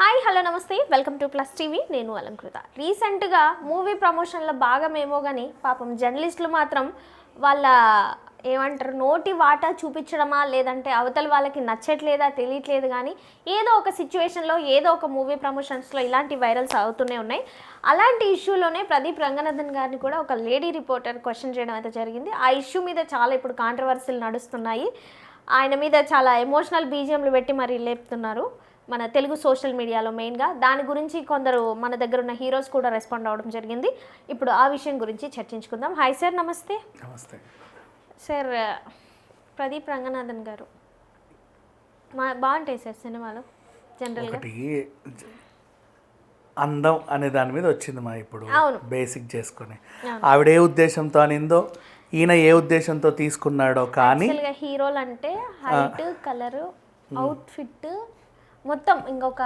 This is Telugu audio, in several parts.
హాయ్ హలో నమస్తే. Welcome to plus TV. నేను అలంకృత. రీసెంట్గా మూవీ ప్రమోషన్లో భాగమేమో కానీ పాపం జర్నలిస్టులు మాత్రం వాళ్ళ ఏమంటారు నోటి వాటా చూపించడమా లేదంటే అవతల వాళ్ళకి నచ్చట్లేదా తెలియట్లేదు కానీ ఏదో ఒక సిచ్యువేషన్లో ఏదో ఒక మూవీ ప్రమోషన్స్లో ఇలాంటి వైరల్స్ అవుతూనే ఉన్నాయి. అలాంటి ఇష్యూలోనే ప్రదీప్ రంగనాథన్ గారిని కూడా ఒక లేడీ రిపోర్టర్ క్వశ్చన్ చేయడం అయితే జరిగింది. ఆ ఇష్యూ మీద చాలా ఇప్పుడు కాంట్రవర్సీలు నడుస్తున్నాయి. ఆయన మీద చాలా ఎమోషనల్ బీజియంలు పెట్టి మరి లేపుతున్నారు. మన తెలుగు సోషల్ మీడియాలో మెయిన్గా. దాని గురించి కొందరు మన దగ్గర ఉన్న హీరోస్ కూడా రెస్పాండ్ అవ్వడం జరిగింది. ఇప్పుడు ఆ విషయం గురించి చర్చించుకుందాం. హాయ్ సార్ నమస్తే. నమస్తే. సార్ ప్రదీప్ రంగనాథన్ గారు. మా బాగుంటాయి సార్ సినిమాలు జనరల్గా అందం అనే దాని మీద వచ్చింది మా ఇప్పుడు. అవును. బేసిక్ చేసుకొని. ఆవిడ ఏ ఉద్దేశంతో అనిందో ఈయన ఏ ఉద్దేశంతో తీసుకున్నాడో కానీ హీరోలు అంటే హైట్ కలర్ అవుట్ఫిట్ మొత్తం ఇంకొక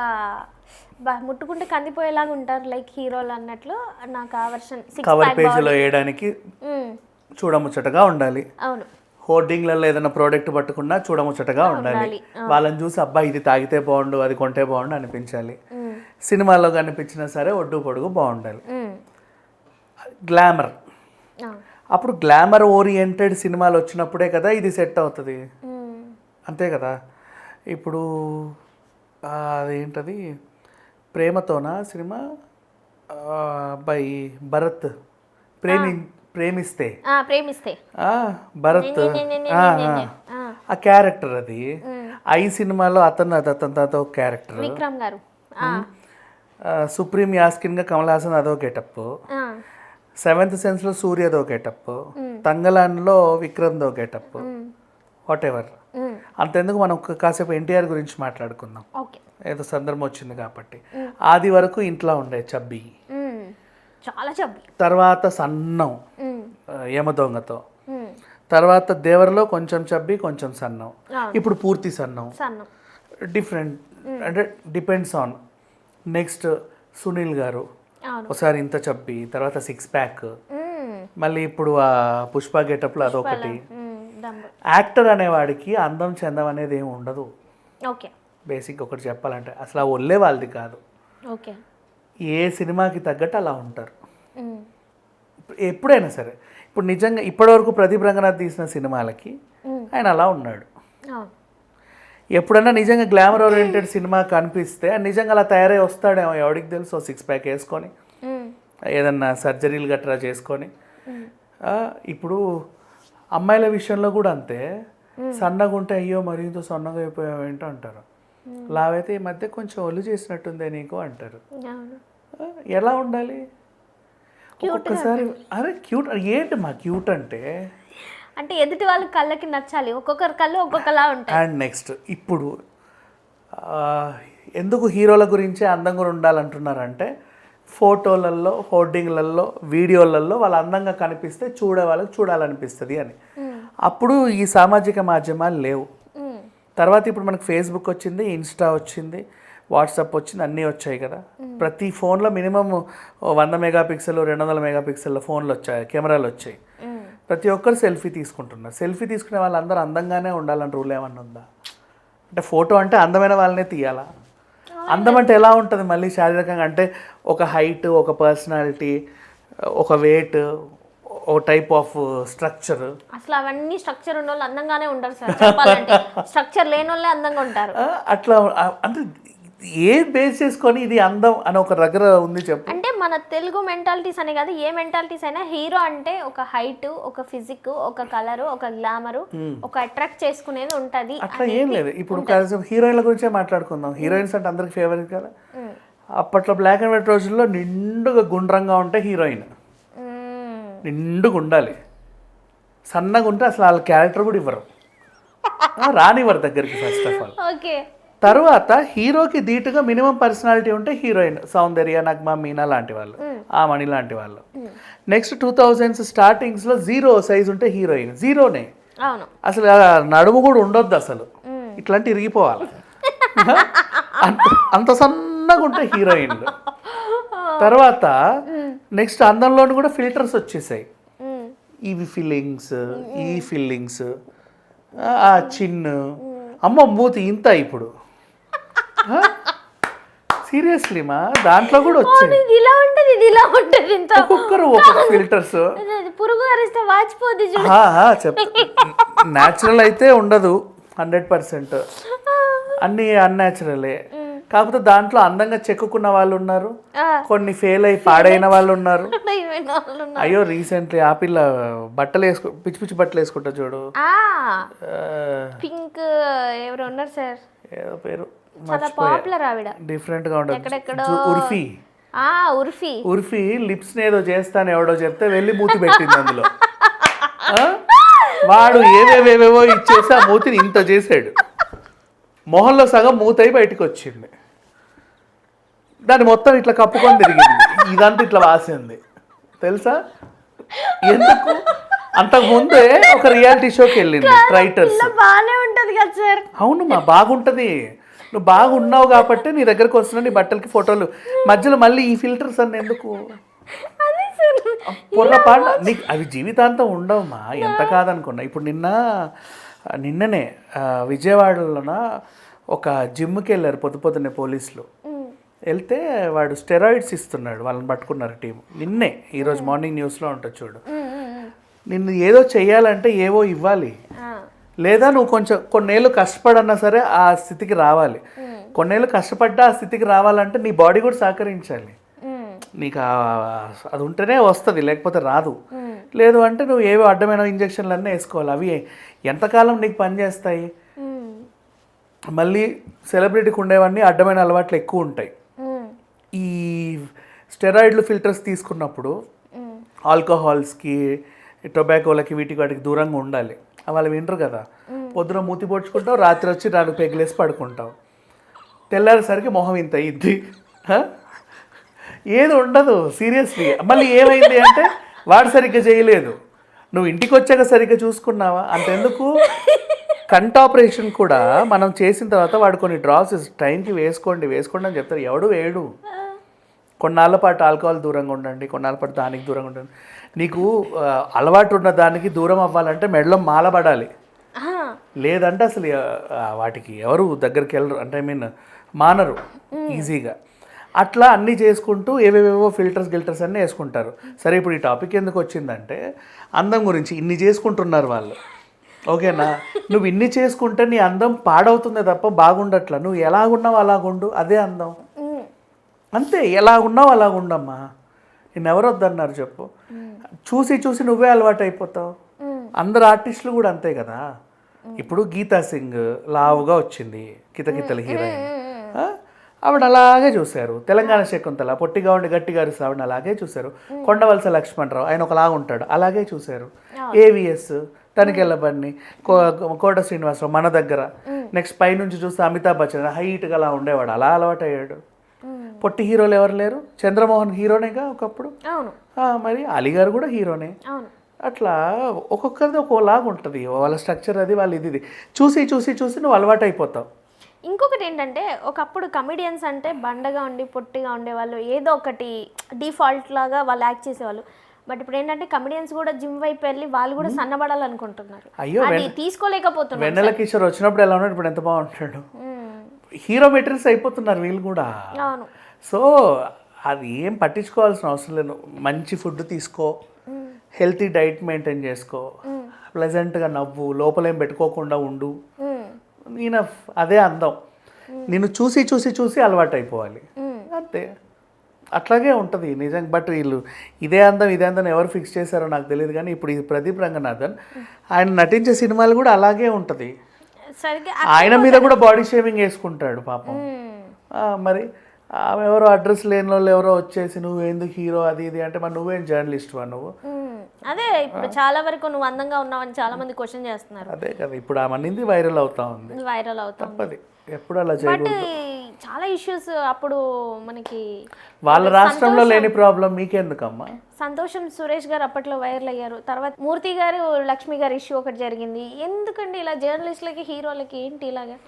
ముట్టుకుంటే కందిపోయేలాగా ఉంటారు లైక్ హీరోలు అన్నట్లు. నాకు ఆ వర్షన్ కవర్ పేజీలో వేయడానికి చూడముచ్చటగా ఉండాలి. అవును. హోర్డింగ్లలో ఏదైనా ప్రోడక్ట్ పట్టుకున్నా చూడముచ్చటగా ఉండాలి. వాళ్ళని చూసి అబ్బా ఇది తాగితే బాగుండు అది కొంటే బాగుండు అనిపించాలి. సినిమాలో కనిపించినా సరే ఒడ్డు పొడుగు బాగుండాలి. గ్లామర్. అప్పుడు గ్లామర్ ఓరియంటెడ్ సినిమాలు వచ్చినప్పుడే కదా ఇది సెట్ అవుతుంది. అంతే కదా? ఇప్పుడు అదేంటది? ప్రేమతోనా సినిమా? అబ్బాయి భరత్. ప్రేమి ప్రేమిస్తే. ప్రేమిస్తే. భరత్. ఆ, క్యారెక్టర్ అది. ఐ సినిమాలో అతను అది అతను అదో క్యారెక్టర్. విక్రమ్ గారు. సుప్రీం యాస్కిన్గా కమల్ హాసన్ అదో గెటప్. సెవెంత్ సెన్స్లో సూర్యదో గెటప్. తంగలాన్లో విక్రమ్దో గెటప్. Whatever. అంతెందుకు మనం కాసేపు ఎన్టీఆర్ గురించి మాట్లాడుకుందాం. ఏదో సందర్భం వచ్చింది కాబట్టి. ఆది వరకు ఇంట్లో ఉండే చబ్బి. చాలా చబ్బి. తర్వాత సన్నం యమదొంగతో. తర్వాత దేవరలో కొంచెం చబ్బి కొంచెం సన్నం. ఇప్పుడు పూర్తి సన్నం. డిఫరెంట్. అంటే డిపెండ్స్ ఆన్ నెక్స్ట్ సునీల్ గారు. ఒకసారి ఇంత చబ్బి తర్వాత సిక్స్ ప్యాక్. మళ్ళీ ఇప్పుడు ఆ పుష్ప గెటప్లో అదొకటి. యాక్టర్ అనేవాడికి అందం చందం అనేది ఏమి ఉండదు. ఓకే. బేసిక్ ఒకటి చెప్పాలంటే అసలు ఆ ఒళ్ళే వాళ్ళది కాదు. ఓకే. ఏ సినిమాకి తగ్గట్టు అలా ఉంటారు. ఎప్పుడైనా సరే ఇప్పుడు నిజంగా ఇప్పటివరకు ప్రదీప్ రంగనాథ్ తీసిన సినిమాలకి. ఆయన అలా ఉన్నాడు. ఎప్పుడన్నా నిజంగా గ్లామర్ ఓరియంటెడ్ సినిమా కనిపిస్తే నిజంగా అలా తయారై వస్తాడేమో ఎవడికి తెలుసు సిక్స్ ప్యాక్ వేసుకొని. ఏదన్నా సర్జరీలు గట్రా చేసుకొని. ఇప్పుడు అమ్మాయిల విషయంలో కూడా అంతే. సన్నగా ఉంటే అయ్యో మరి ఇంత సన్నగా అయిపోయావు ఏంటో అంటారు. లావైతే ఈ మధ్య కొంచెం ఒళ్ళు చేసినట్టుందే నీకు అంటారు. ఎలా ఉండాలి? ఒక్కొక్కసారి అరే క్యూట్ ఏంటి మా క్యూట్ అంటే? అంటే ఎదుటి వాళ్ళ కళ్ళకి నచ్చాలి. ఒక్కొక్కరి కళ్ళు ఒక్కొక్కలా ఉంటాయి. అండ్ నెక్స్ట్ ఇప్పుడు ఎందుకు హీరోల గురించే అందంగా ఉండాలంటున్నారంటే ఫోటోలలో హోర్డింగ్లలో వీడియోలలో వాళ్ళు అందంగా కనిపిస్తే చూడే వాళ్ళకి చూడాలనిపిస్తుంది అని. అప్పుడు ఈ సామాజిక మాధ్యమాలు లేవు. తర్వాత ఇప్పుడు మనకు ఫేస్బుక్ వచ్చింది ఇన్స్టా వచ్చింది వాట్సాప్ వచ్చింది అన్నీ వచ్చాయి కదా. ప్రతి ఫోన్లో మినిమం వంద మెగా పిక్సెల్ రెండు వందల మెగా పిక్సెల్ ఫోన్లు వచ్చాయి కెమెరాలు వచ్చాయి. ప్రతి ఒక్కరు సెల్ఫీ తీసుకుంటున్నారు. సెల్ఫీ తీసుకునే వాళ్ళందరూ అందంగానే ఉండాలని రూల్ ఏమన్నా ఉందా? అంటే ఫోటో అంటే అందమైన వాళ్ళనే తీయాలా? అందం అంటే ఎలా ఉంటుంది మళ్ళీ శారీరకంగా? అంటే ఒక హైట్ ఒక పర్సనాలిటీ ఒక వెయిట్ ఒక టైప్ ఆఫ్ స్ట్రక్చర్ అసలు అవన్నీ స్ట్రక్చర్ ఉన్న వాళ్ళు అందంగానే ఉంటారు సార్. చెప్పాలంటే స్ట్రక్చర్ లేని వాళ్ళే అందంగా ఉంటారు. అట్లా అంటే ఏ బేస్ చేసుకొని ఇది అందం అని ఒక దగ్గర ఉంది చెప్పు. మన తెలుగు మెంటాలిటీస్ అనే కాదు ఏ మెంటాలిటీస్ అయినా హీరో అంటే ఒక హైట్ ఒక ఫిజిక్ ఒక కలర్ ఒక గ్లామర్ ఒక అట్రాక్ట్ చేసుకునేది ఉంటది అట్లా ఏం లేదు. ఇప్పుడు హీరోయిన్ల గురించే మాట్లాడుకుందాం. హీరోయిన్స్ అంటే అందరికి ఫేవరెట్ కదా. అప్పట్లో బ్లాక్ అండ్ వైట్ రోజుల్లో నిండుగా గుండ్రంగా ఉంటే హీరోయిన్. నిండుగా ఉండాలి. సన్నగా ఉంటే అసలు వాళ్ళ క్యారెక్టర్ కూడా ఇవ్వరు. రానివ్వరు దగ్గరికి ఫస్ట్ ఆఫ్ ఆల్ ఓకే. తర్వాత హీరోకి ధీటుగా మినిమం పర్సనాలిటీ ఉంటే హీరోయిన్ సౌందర్య నగ్మా మీనా లాంటి వాళ్ళు ఆ మణి లాంటి వాళ్ళు. నెక్స్ట్ టూ థౌజండ్స్ స్టార్టింగ్స్లో జీరో సైజ్ ఉంటే హీరోయిన్. జీరోనే. అసలు నడుము కూడా ఉండొద్దు అసలు. ఇట్లాంటి ఇరిగిపోవాలి. అంత అంత సన్నగా ఉంటే హీరోయిన్లు. తర్వాత నెక్స్ట్ అందంలోని కూడా ఫిల్టర్స్ వచ్చేసాయి. ఇవి ఫీలింగ్స్ ఈ ఫీలింగ్స్ ఆ చిన్ను. అమ్మ మూతి ఇంత ఇప్పుడు. సీరియస్లీ మా? దాంట్లో కూడా వచ్చాయి. ఇది ఇలా ఉంటది ఇది ఇలా ఉంటది ఇంత. ఒక్కొక్కరు ఒక్కొక్క ఫిల్టర్స్ పురుగు అరిస్తే వాచిపోద్ది చూడు. చెప్ న్యాచురల్ అయితే ఉండదు హండ్రెడ్ పర్సెంట్ అన్నీ అన్యాచురలే కాకపోతే దాంట్లో అందంగా చెక్కుకున్న వాళ్ళు ఉన్నారు. కొన్ని ఫెయిల్ అయి పాడైన వాళ్ళు ఉన్నారు. అయ్యో రీసెంట్లీ ఆ పిల్ల బట్టలు వేసుకో పిచ్చి పిచ్చి బట్టలు వేసుకుంటా చూడు. పింక్ ఎవరు ఉన్నారు సార్? ఏదో పేరు. చాలా పాపులర్ ఆవిడ. డిఫరెంట్గా ఉండదు ఉర్ఫీ. ఆ ఉర్ఫీ. ఉర్ఫీ లిప్స్ ఏదో చేస్తాను ఎవడో చెప్తే వెళ్ళి మూతి పెట్టింది అందులో? వాడు ఏవేవేవేవో ఇచ్చేసి ఆ మూతిని ఇంత చేసాడు మొహంలో సగం మూతయి బయటికి వచ్చింది దాన్ని మొత్తం ఇట్లా కప్పుకొని తిరిగింది. ఇదంతా ఇట్లా వాసింది. తెలుసా? ఎందుకు? అంతకు ముందే ఒక రియాలిటీ షోకి వెళ్ళింది రైటర్స్ బాగానే ఉంటది కదా సార్. అవును మా బాగుంటది. నువ్వు బాగున్నావు కాబట్టి నీ దగ్గరకు వస్తున్నా నీ బట్టలకి ఫోటోలు. మధ్యలో మళ్ళీ ఈ ఫిల్టర్స్ అన్ని ఎందుకు? పొర్రపాటు నీకు అవి జీవితాంతం ఉండవమ్మా ఎంత కాదనుకున్నా. ఇప్పుడు నిన్న నిన్ననే విజయవాడలోన ఒక జిమ్కి వెళ్ళారు పొద్దు పొద్దున్నే పోలీసులు. వెళ్తే వాడు స్టెరాయిడ్స్ ఇస్తున్నాడు వాళ్ళని పట్టుకున్నారు టీం నిన్నే ఈరోజు మార్నింగ్ న్యూస్లో ఉంటుంది చూడు. నిన్ను ఏదో చెయ్యాలంటే ఏవో ఇవ్వాలి. లేదా నువ్వు కొంచెం కొన్నేళ్ళు కష్టపడన్నా సరే ఆ స్థితికి రావాలి. కొన్నేళ్ళు కష్టపడ్డా ఆ స్థితికి రావాలంటే నీ బాడీ కూడా సహకరించాలి. నీకు అది ఉంటేనే వస్తుంది లేకపోతే రాదు. లేదు అంటే నువ్వు ఏవో అడ్డమైన ఇంజక్షన్లు అన్నీ వేసుకోవాలి. అవి ఎంతకాలం నీకు పనిచేస్తాయి మళ్ళీ సెలబ్రిటీకి ఉండేవన్నీ అడ్డమైన అలవాట్లు ఎక్కువ ఉంటాయి. ఈ స్టెరాయిడ్లు ఫిల్టర్స్ తీసుకున్నప్పుడు. ఆల్కహాల్స్కి టొబాకోలకి వీటికి వాటికి దూరంగా ఉండాలి. వాళ్ళు వింటారు కదా. పొద్దున మూతి పొడుచుకుంటావు రాత్రి వచ్చి నాలుగు పెగిలేసి పడుకుంటావు. తెల్లారేసరికి మొహం ఇంత ఇద్ది ఏది ఉండదు సీరియస్లీ. మళ్ళీ ఏమైంది అంటే వాడు సరిగ్గా చేయలేదు. నువ్వు ఇంటికి వచ్చాక సరిగ్గా చూసుకున్నావా? అంతెందుకు? కంట ఆపరేషన్ కూడా మనం చేసిన తర్వాత వాడు కొన్ని డ్రాప్స్ టైంకి వేసుకోండి వేసుకోండి అని చెప్తారు ఎవడు వేయడు. కొన్నాళ్ళ పాటు ఆల్కహాల్ దూరంగా ఉండండి కొన్నాళ్ళ పాటు దానికి దూరంగా ఉండండి. నీకు అలవాటు ఉన్న దానికి దూరం అవ్వాలంటే మెడలో మాల పడాలి. లేదంటే అసలు వాటికి ఎవరు దగ్గరికి వెళ్ళరు. అంటే ఐ మీన్ మానరు ఈజీగా. అట్లా అన్నీ చేసుకుంటూ ఏవేవేవో ఫిల్టర్స్ గిల్టర్స్ అన్నీ వేసుకుంటారు. సరే ఇప్పుడు ఈ టాపిక్ ఎందుకు వచ్చిందంటే అందం గురించి ఇన్ని చేసుకుంటున్నారు వాళ్ళు. ఓకేనా? నువ్వు ఇన్ని చేసుకుంటే నీ అందం పాడవుతుందే తప్ప బాగుండట్లా. నువ్వు ఎలాగున్నావు అలాగుండు. అదే అందం. అంతే ఎలా ఉన్నావు అలాగ ఉండమ్మా. నేను ఎవరు వద్దన్నారు చెప్పు చూసి చూసి నువ్వే అలవాటు అయిపోతావు. అందరు ఆర్టిస్టులు కూడా అంతే కదా. ఇప్పుడు గీతా సింగ్ లావుగా వచ్చింది కితకితల హీరోయిన్? ఆవిడ అలాగే చూశారు. తెలంగాణ శకుంతల పొట్టిగా ఉండి గట్టిగా ఆవిడ అలాగే చూశారు. కొండవలస లక్ష్మణరావు ఆయన ఒకలాగా ఉంటాడు అలాగే చూశారు. ఏవిఎస్ తనికెళ్ళ బన్ని కో- కోట శ్రీనివాసరావు మన దగ్గర. నెక్స్ట్ పైనుంచి చూస్తే అమితాబ్ బచ్చన్ హైట్గా అలా ఉండేవాడు అలా అలవాటు అయ్యాడు ఉమ్. పొట్టి హీరోలు ఎవరు లేరు? చంద్రమోహన్ హీరోనేగా ఒకప్పుడు? అవును. మరి అలీ గారు కూడా హీరోనే. అవును. అట్లా ఒక్కొక్కరిది ఒక్కోలాగా ఉంటుంది. వాళ్ళ స్ట్రక్చర్ అది వాళ్ళ ఇది ఇది. చూసి చూసి చూసి నువ్వు అలవాటు అయిపోతావు. ఇంకొకటి ఏంటంటే ఒకప్పుడు కమిడియన్స్ అంటే బండగా ఉండి పొట్టిగా ఉండేవాళ్ళు. ఏదో ఒకటి డిఫాల్ట్ లాగా వాళ్ళు యాక్ట్ చేసేవాళ్ళు. బట్ ఇప్పుడు ఏంటంటే కమిడియన్స్ కూడా జిమ్ వైపు వెళ్ళి వాళ్ళు కూడా సన్నబడాలనుకుంటున్నారు. అయ్యో, అది తీసుకోలేకపోతున్నారు వెన్నెల కిషోర్ వచ్చినప్పుడు ఎలా ఉన్నాడు? ఇప్పుడు ఎంత బాగుంటాడు. హీరో మెటీరియల్స్ అయిపోతున్నారు వీళ్ళు కూడా. అవును. సో అది ఏం పట్టించుకోవాల్సిన అవసరం లేదు. మంచి ఫుడ్ తీసుకో. హెల్తీ డైట్ మెయింటైన్ చేసుకో. ప్లెజెంట్గా నవ్వు లోపలేం పెట్టుకోకుండా ఉండు. నేను అదే అందం. నిన్ను చూసి చూసి చూసి అలవాటు అయిపోవాలి. అంతే. అట్లాగే ఉంటుంది నిజంగా. బట్ వీళ్ళు ఇదే అందం ఇదే అందం ఎవరు ఫిక్స్ చేశారో నాకు తెలియదు కానీ ఇప్పుడు ఇది ప్రదీప్ రంగనాథన్ ఆయన నటించే సినిమాలు కూడా అలాగే ఉంటుంది. ఆయన మీద కూడా బాడీ షేవింగ్ వేసుకుంటాడు పాపం. మరి ఆమె ఎవరో అడ్రస్ లేని వాళ్ళు ఎవరో వచ్చేసి నువ్వు ఎందుకు హీరో అది ఇది అంటే మరి నువ్వేం జర్నలిస్ట్ వా నువ్వు. అదే ఇప్పుడు చాలా వరకు నువ్వు అందంగా ఉన్నావని చాలా మంది క్వశ్చన్ చేస్తున్నారు. అదే కదా ఇప్పుడు ఆమె నింది వైరల్ అవుతా ఉంది. వైరల్ అవుతాం తప్పది. ఎప్పుడు అలా చేయకూడదు. చాలా ఇష్యూస్ అప్పుడు మనకి వాళ్ళ రాష్ట్రంలో లేని ప్రాబ్లం మీకెందుకమ్మా? సంతోషం సురేష్ గారు అప్పట్లో వైరల్ అయ్యారు. తర్వాత మూర్తి గారు లక్ష్మి గారు ఇష్యూ ఒకటి జరిగింది. ఎందుకండి ఇలా జర్నలిస్టులకి హీరోలకి ఏంటి ఇలాగా?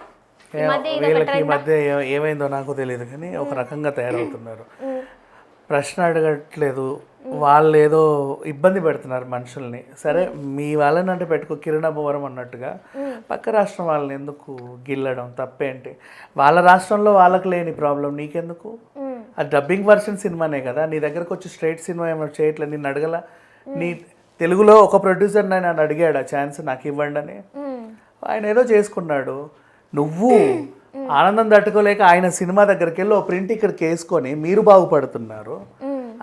వీళ్ళకి ఈ మధ్య ఏమైందో నాకు తెలియదు కానీ ఒక రకంగా తయారవుతున్నారు. ప్రశ్న అడగట్లేదు. వాళ్ళు ఏదో ఇబ్బంది పెడుతున్నారు మనుషుల్ని. సరే మీ వాళ్ళని అంటే పెట్టుకో కిరణ్ అబ్బవరం అన్నట్టుగా పక్క రాష్ట్రం వాళ్ళని ఎందుకు గిల్లడం? తప్పేంటి? వాళ్ళ రాష్ట్రంలో వాళ్ళకి లేని ప్రాబ్లం నీకెందుకు. అది డబ్బింగ్ వర్షన్ సినిమానే కదా. నీ దగ్గరకు వచ్చి స్ట్రైట్ సినిమా ఏమైనా చేయట్లేదు నిన్ను అడగల? నీ తెలుగులో ఒక ప్రొడ్యూసర్ నన్ను అడిగాడు ఆ ఛాన్స్ నాకు ఇవ్వండి అని. ఆయన ఏదో చేసుకున్నాడు. నువ్వు ఆనందం తట్టుకోలేక ఆయన సినిమా దగ్గరికి వెళ్ళి ఓ ప్రింట్ ఇక్కడికి వేసుకొని మీరు బాగుపడుతున్నారు.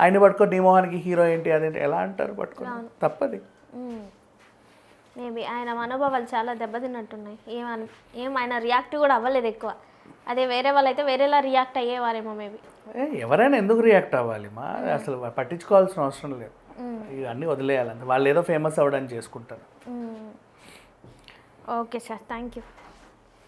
ఆయన పట్టుకొని నీ మొహానికి హీరో ఏంటి అదేంటి ఎలా అంటారు పట్టుకొని? తప్పది. మేబీ ఆయన మనోభావాలు చాలా దెబ్బతిన్నట్టున్నాయి. ఏమని ఏం ఆయన రియాక్ట్ కూడా అవ్వలేదు ఎక్కువ. అదే వేరే వాళ్ళైతే వేరేలా రియాక్ట్ అయ్యేవారేమో మేబీ. ఎవరైనా ఎందుకు రియాక్ట్ అవ్వాలి? మా అసలు పట్టించుకోవాల్సిన అవసరం లేదు. ఇవన్నీ వదిలేయాలంటే వాళ్ళు ఏదో ఫేమస్ అవ్వడానికి చేసుకుంటారు. Okay sir. Thank you